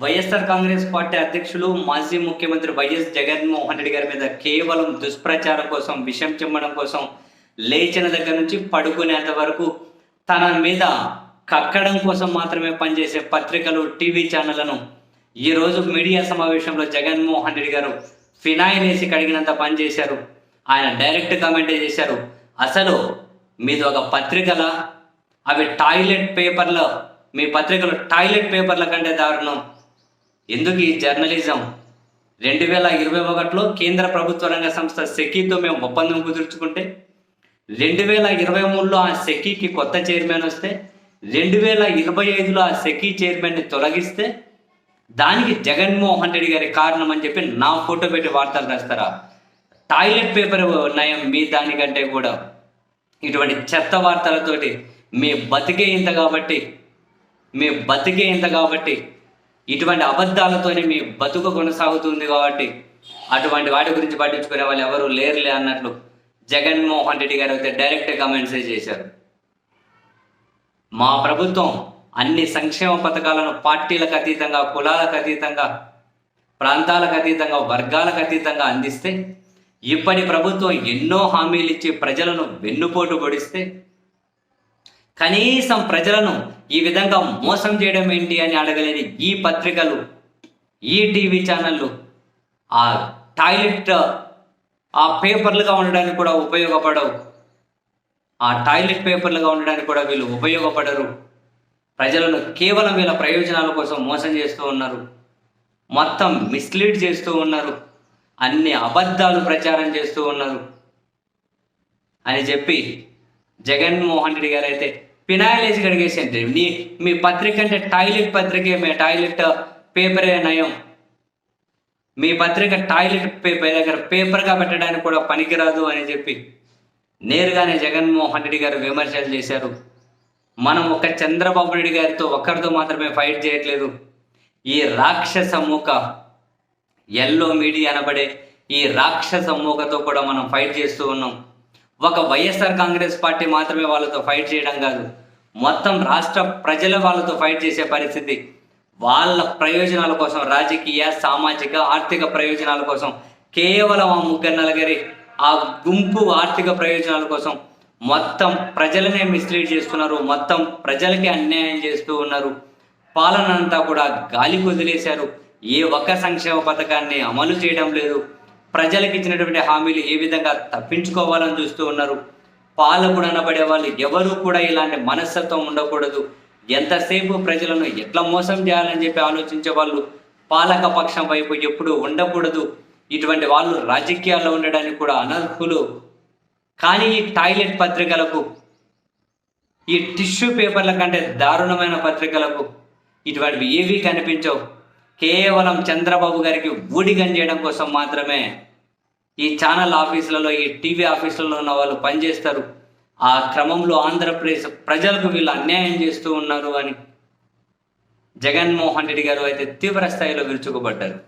YSR Congress party అధ్యక్షులు మాజీ ముఖ్యమంత్రి వైఎస్ జగన్మోహన్ రెడ్డి గారి మీద కేవలం దుష్ప్రచారం కోసం విషం చిమ్మడం కోసం లేచిన దగ్గర నుంచి పడుకునేంత వరకు తన మీద కక్కడం కోసం మాత్రమే పనిచేసే పత్రికలు టీవీ ఛానళ్ళను ఈరోజు మీడియా సమావేశంలో జగన్మోహన్ రెడ్డి గారు ఫినాయిల్ వేసి కడిగినంత పనిచేశారు ఆయన డైరెక్ట్ కామెంట్ చేశారు. అసలు మీది ఒక పత్రికల అవి టాయిలెట్ పేపర్లో మీ పత్రికలు టాయిలెట్ పేపర్ల కంటే దారుణం. ఎందుకు ఈ జర్నలిజం? రెండు వేల ఇరవై ఒకటిలో కేంద్ర ప్రభుత్వ రంగ సంస్థ సెకీతో మేము ఒప్పందం కుదుర్చుకుంటే రెండు వేల ఇరవై మూడులో ఆ సెకీకి కొత్త చైర్మన్ వస్తే రెండు వేల ఇరవై ఐదులో ఆ సెకీ చైర్మన్ని తొలగిస్తే దానికి జగన్మోహన్ రెడ్డి గారి కారణం అని చెప్పి నా ఫోటో పెట్టి వార్తలు రాస్తారా? టాయిలెట్ పేపర్ నయం మీ దానికంటే కూడా. ఇటువంటి చెత్త వార్తలతోటి మీ బతికే ఇంత కాబట్టి మీ బతికే ఇంత కాబట్టి ఇటువంటి అబద్ధాలతోనే మీ బతుకు కొనసాగుతుంది కాబట్టి అటువంటి వాటి గురించి పట్టించుకునే వాళ్ళు ఎవరు లేరులే అన్నట్లు జగన్మోహన్ రెడ్డి గారు అయితే డైరెక్ట్ కమెంట్సే చేశారు. మా ప్రభుత్వం అన్ని సంక్షేమ పథకాలను పార్టీలకు అతీతంగా కులాలకు అతీతంగా ప్రాంతాలకు అతీతంగా వర్గాలకు అతీతంగా అందిస్తే ఇప్పటి ప్రభుత్వం ఎన్నో హామీలు ఇచ్చి ప్రజలను వెన్నుపోటు పొడిస్తే కనీసం ప్రజలను ఈ విధంగా మోసం చేయడం ఏంటి అని అడగలేని ఈ పత్రికలు ఈ టీవీ ఛానళ్ళు ఆ టాయిలెట్ ఆ పేపర్లుగా ఉండడానికి కూడా ఉపయోగపడవు. ఆ టాయిలెట్ పేపర్లుగా ఉండడానికి కూడా వీళ్ళు ఉపయోగపడరు. ప్రజలను కేవలం వీళ్ళ ప్రయోజనాల కోసం మోసం చేస్తూ ఉన్నారు. మొత్తం మిస్లీడ్ చేస్తూ ఉన్నారు. అన్ని అబద్ధాలు ప్రచారం చేస్తూ ఉన్నారు. అని చెప్పి జగన్మోహన్ రెడ్డి గారు అయితే ఫినాయిల్ వేసి కడిగేసేయండి. నీ మీ పత్రిక అంటే టాయిలెట్ పత్రికే మీ టాయిలెట్ పేపరే నయం. మీ పత్రిక టాయిలెట్ పేపర్ దగ్గర పేపర్గా పెట్టడానికి కూడా పనికిరాదు అని చెప్పి నేరుగానే జగన్మోహన్ రెడ్డి గారు విమర్శలు చేశారు. మనం ఒక చంద్రబాబు నాయుడు గారితో ఒక్కరితో మాత్రమే ఫైట్ చేయట్లేదు. ఈ రాక్షస మూక ఎల్లో మీడియా అనబడే ఈ రాక్షస మూకతో కూడా మనం ఫైట్ చేస్తూ ఉన్నాం. ఒక వైఎస్ఆర్ కాంగ్రెస్ పార్టీ మాత్రమే వాళ్ళతో ఫైట్ చేయడం కాదు. మొత్తం రాష్ట్ర ప్రజల వాళ్ళతో ఫైట్ చేసే పరిస్థితి. వాళ్ళ ప్రయోజనాల కోసం రాజకీయ సామాజిక ఆర్థిక ప్రయోజనాల కోసం కేవలం ఆ ముగ్గురు నలగరి ఆ గుంపు ఆర్థిక ప్రయోజనాల కోసం మొత్తం ప్రజలనే మిస్లీడ్ చేస్తున్నారు మొత్తం ప్రజలకి అన్యాయం చేస్తూ ఉన్నారు. పాలన అంతా కూడా గాలి వదిలేశారు ఏ ఒక్క సంక్షేమ పథకాన్ని అమలు చేయడం లేదు. ప్రజలకు ఇచ్చినటువంటి హామీలు ఏ విధంగా తప్పించుకోవాలని చూస్తూ ఉన్నారు. పాలకుడు అనబడే వాళ్ళు ఎవరు కూడా ఇలాంటి మనస్తత్వం ఉండకూడదు. ఎంతసేపు ప్రజలను ఎట్లా మోసం చేయాలని చెప్పి ఆలోచించే వాళ్ళు పాలక పక్షం వైపు ఎప్పుడు ఉండకూడదు. ఇటువంటి వాళ్ళు రాజకీయాల్లో ఉండడానికి కూడా అనర్హులు. కానీ ఈ టాయిలెట్ పత్రికలకు ఈ టిష్యూ పేపర్ల కంటే దారుణమైన పత్రికలకు ఇటువంటివి ఏవీ కనిపించవు. కేవలం చంద్రబాబు గారికి ఊడిగం చేయడం కోసం మాత్రమే ఈ ఛానల్ ఆఫీసులలో ఈ టీవీ ఆఫీసులలో ఉన్న వాళ్ళు పనిచేస్తారు. ఆ క్రమంలో ఆంధ్రప్రదేశ్ ప్రజలకు వీళ్ళు అన్యాయం చేస్తూ ఉన్నారు అని జగన్మోహన్ రెడ్డి గారు అయితే తీవ్ర స్థాయిలో విరుచుకుపడ్డారు.